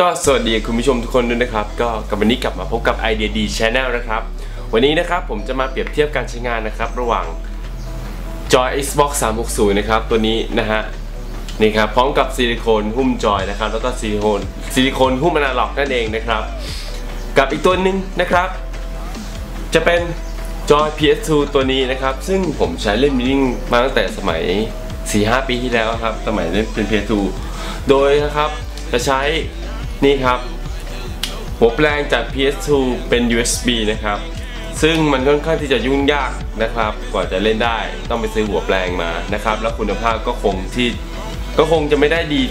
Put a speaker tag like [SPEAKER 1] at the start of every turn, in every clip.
[SPEAKER 1] ก็สวัสดีคุณผู้ชมทุกคนด้วยนะครับ ก็กับวันนี้กลับมาพบกับ Idea D Channel นะครับ วันนี้นะครับผมจะมาเปรียบเทียบการใช้งานนะครับ ระหว่างจอย Xbox 360 นะครับ ตัวนี้นะฮะนี่ครับพร้อมกับซิลิโคนหุ้มจอยนะครับ แล้วก็ซิลิโคนซิลิโคนหุ้มอนาล็อกนั่นเองนะครับ กับอีกตัวหนึ่งนะครับ จะเป็นจอย PS2 ตัวนี้นะครับ ซึ่งผมใช้เล่นมินิมาตั้งแต่สมัย 4-5 ปีที่แล้วครับ สมัยเล่นเป็น PS2 โดยนะครับจะใช้ นี่ครับ หัวแปลงจาก PS2 เป็น USB นะครับ ซึ่งมันค่อนข้างที่จะยุ่งยากนะครับ กว่าจะเล่นได้ต้องไปซื้อหัวแปลงมานะครับ แล้วคุณภาพก็คงที่ก็คงจะไม่ได้ดี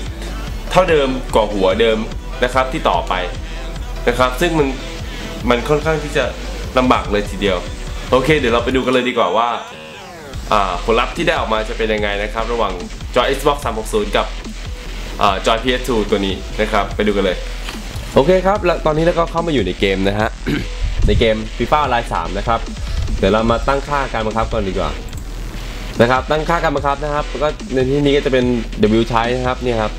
[SPEAKER 1] เท่าเดิมกว่าหัวเดิมนะครับที่ต่อไปนะครับ ซึ่งมันมันค่อนข้างที่จะลำบากเลยทีเดียว โอเค เดี๋ยวเราไปดูกันเลยดีกว่าว่าผลลัพธ์ที่ได้ออกมาจะเป็นยังไงนะครับ ระหว่างจอ Xbox 360 กับ จอย PS2 ตัวนี้นะครับ ไปดูกันเลย โอเคครับแล้วตอนนี้เราก็เข้ามาอยู่ในเกมนะฮะ ในเกม FIFA Online 3นะครับ เดี๋ยวเรามาตั้งค่าการบังคับก่อนดีกว่า นะครับ ตั้งค่าการบังคับนะครับ ก็ในที่นี้ก็จะเป็น W type นะครับนี่ครับ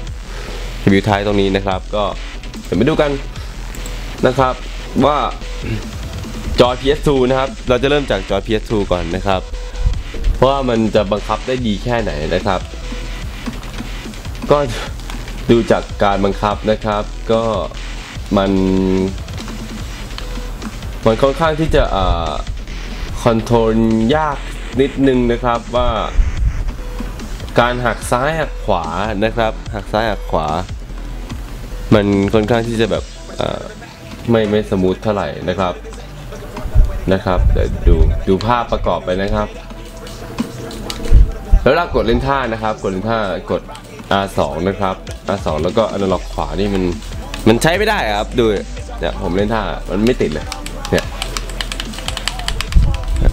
[SPEAKER 1] W type ตรงนี้นะครับ ก็เดี๋ยวมาดูกันนะครับว่าจอ PS2 นะครับ เราจะเริ่มจากจอ PS2 ก่อนนะครับ เพราะว่ามันจะบังคับได้ดีแค่ไหนนะครับ ก็ ดูจากการบังคับนะครับ ก็มันมันค่อนข้างที่จะคอนโทรลยากนิดนึงนะครับว่า การหักซ้ายหักขวานะครับหักซ้ายหักขวา มันค่อนข้างที่จะแบบไม่ไม่สมูทเท่าไหร่นะครับนะครับเดี๋ยวดูดูภาพประกอบไปนะครับ แล้วเรากดเล่นท่านะครับ กดเล่นท่ากด R2 นะครับ R2 แล้วก็อนาล็อกขวานี่มันมันใช้ไม่ได้ครับดูเนี่ยผมเล่นท่ามันไม่ติดเลยเนี่ย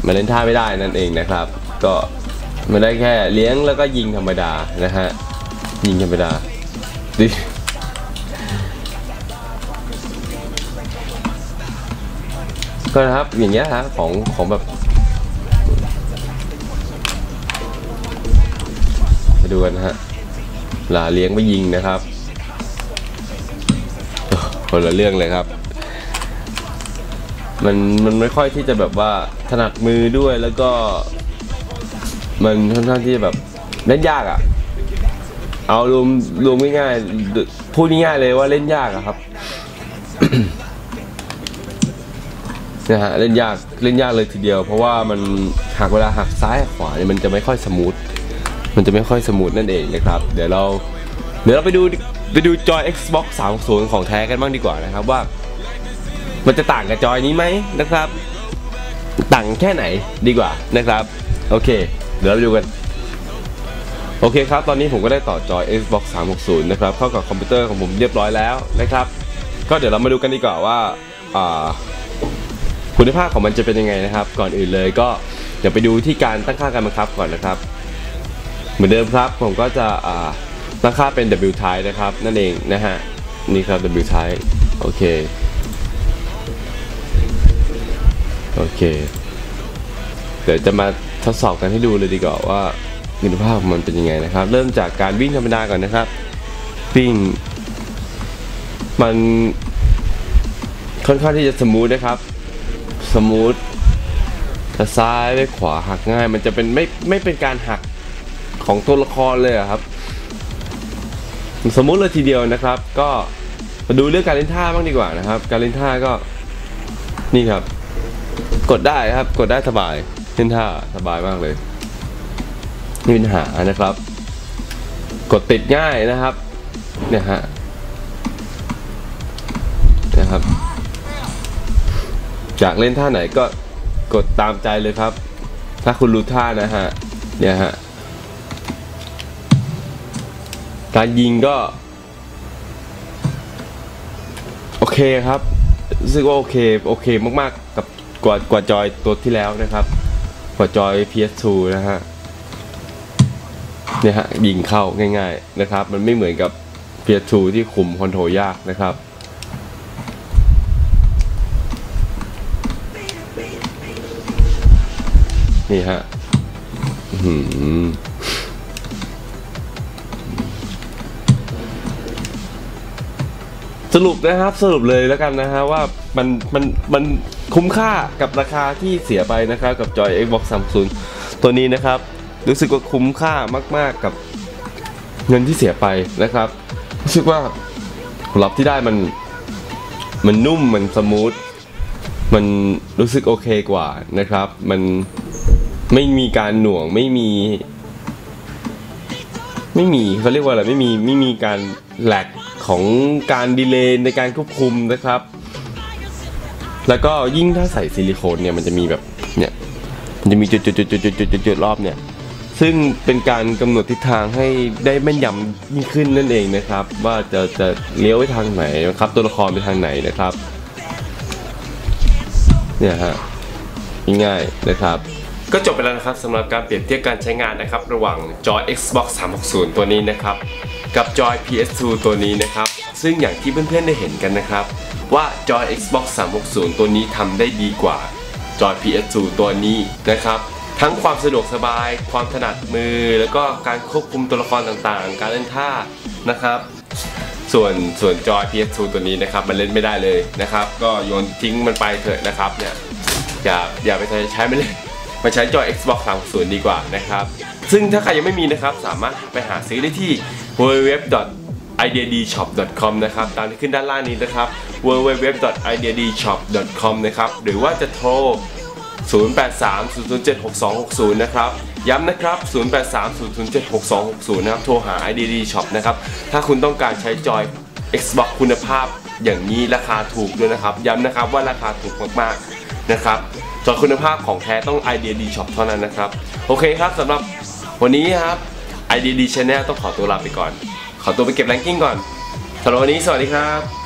[SPEAKER 1] มันเล่นท่าไม่ได้นั่นเองนะครับ ก็มันได้แค่เลี้ยงแล้วก็ยิงธรรมดานะฮะยิงธรรมดาดิก็นะครับอย่างเงี้ยฮะของของแบบมาดูกันนะฮะ ลาเลี้ยงไปยิงนะครับคนละเรื่องเลยครับ มันมันไม่ค่อยที่จะแบบว่าถนัดมือด้วยแล้วก็ มันค่อนข้างที่จะแบบเล่นยากอะ่ะ เอารวมรวมง่ายๆพูดง่ายๆเลยว่าเล่นยากอะครับนะฮะเล่นยากเล่นยากเลยทีเดียว เพราะว่ามันหากเวลาหักซ้ายหักขวาเนี่ยมันจะไม่ค่อยสมูท มันจะไม่ค่อยสมูทนั่นเองนะครับ เดี๋ยวเราเดี๋ยวเราไปดูไปดูจอย Xbox 360ของแท้กันบ้างดีกว่านะครับว่า มันจะต่างกับจอยนี้ไหมนะครับ ต่างแค่ไหนดีกว่านะครับ โอเค เดี๋ยวเราไปดูกัน โอเคครับ ตอนนี้ผมก็ได้ต่อจอย Xbox 360 นะครับ เข้ากับคอมพิวเตอร์ของผมเรียบร้อยแล้วนะครับ ก็เดี๋ยวเรามาดูกันดีกว่าว่าคุณภาพของมันจะเป็นยังไงนะครับ ก่อนอื่นเลยก็เดี๋ยวไปดูที่การตั้งค่าการบังคับก่อนนะครับ เหมือนเดิมครับผมก็จะตั้งค่าเป็น W type นะครับ นั่นเองนะฮะ นี่ครับ W type โอเค โอเค เดี๋ยวจะมาทดสอบกันให้ดูเลยดีกว่าว่าคุณภาพมันเป็นยังไงนะครับ เริ่มจากการวิ่งธรรมดาก่อนนะครับ วิ่ง มันค่อนข้างที่จะสมูทนะครับ สมูทจะซ้ายไปขวาหักง่าย มันจะเป็นไม่ไม่เป็นการหัก ของตัวละครเลยอะครับ สมมุติเลยทีเดียวนะครับ ก็มาดูเรื่องการเล่นท่าบ้างดีกว่านะครับ การเล่นท่าก็นี่ครับ กดได้ครับ กดได้สบายเล่นท่าสบายมากเลยไม่มีปัญหานะครับ กดติดง่ายนะครับ เนี่ยฮะนะครับอยากเล่นท่าไหนก็กดตามใจเลยครับ ถ้าคุณรู้ท่านะฮะ เนี่ยฮะ การยิงก็ โอเคครับรู้สึกว่าโอเค โอเคมากๆ กับกว่ากว่าจอยตัวที่แล้วนะครับ กว่าจอย PS2 นะฮะเนี่ยฮะยิงเข้าง่าย ๆนะครับ มันไม่เหมือนกับ PS2 ที่คุมคอนโทรลยากนะครับนี่ฮะ อื้อ สรุปนะครับสรุปเลยแล้วกันนะฮะว่ามันมันมันคุ้มค่ากับราคาที่เสียไปนะครับกับจอย Xbox 30 ตัวนี้นะครับ รู้สึกว่าคุ้มค่ามากๆกับเงินที่เสียไปนะครับ รู้สึกว่าผลลัพธ์ที่ได้มัน มันนุ่มมันสมูทมันรู้สึกโอเคกว่านะครับ มันไม่มีการหน่วงไม่มี ไม่มีเขาเรียกว่าอะไรไม่มีไม่มีการ แหลกของการดีเลย์ในการควบคุมนะครับ แล้วก็ยิ่งถ้าใส่ซิลิโคนเนี่ยมันจะมีแบบเนี่ยมันจะมีจุดจุดจุดจุดจุดจุดจุดรอบเนี่ยซึ่งเป็นการกำหนดทิศทางให้ได้แม่นยำยิ่งขึ้นนั่นเองนะครับ ว่าจะจะเลี้ยวไปทางไหนนะครับตัวละครไปทางไหนนะครับเนี่ยฮะง่ายๆนะครับ ก็จบไปแล้วนะครับสำหรับการเปรียบเทียบการใช้งานนะครับ ระหว่างจอ Xbox 360 ตัวนี้นะครับ กับจอ PS2 ตัวนี้นะครับ ซึ่งอย่างที่เพื่อนๆได้เห็นกันนะครับ ว่าจอ Xbox 360 ตัวนี้ทำได้ดีกว่าจอ PS2 ตัวนี้นะครับทั้งความสะดวกสบาย ความถนัดมือ แล้วก็การควบคุมตัวละครต่างๆ การเล่นท่านะครับ ส่วนส่วนจอ PS2 ตัวนี้นะครับ มันเล่นไม่ได้เลยนะครับ ก็โยนทิ้งมันไปเถอะนะครับเนี่ยอย่าอย่าไปใช้ใช้ไมันเลยมาใช้จอ Xbox 360 ดีกว่านะครับ ซึ่งถ้าใครยังไม่มีนะครับ สามารถไปหาซื้อได้ที่ www.ideadshop.com นะครับ ตามที่ขึ้นด้านล่างนี้นะครับ www.ideadshop.com นะครับ หรือว่าจะโทร 0830076260 นะครับ ย้ำนะครับ 0830076260 นะครับ โทรหา IDD Shop นะครับ ถ้าคุณต้องการใช้จอย Xbox คุณภาพอย่างนี้ราคาถูกด้วยนะครับ ย้ำนะครับว่าราคาถูกมากๆ นะครับ จอยคุณภาพของแท้ต้อง IDD Shop เท่านั้นนะครับ โอเคครับสำหรับวันนี้ครับ IDD Channel ต้องขอตัวลาไปก่อน ขอตัวไปเก็บแรงกิ้งก่อนสำหรับวันนี้สวัสดีครับ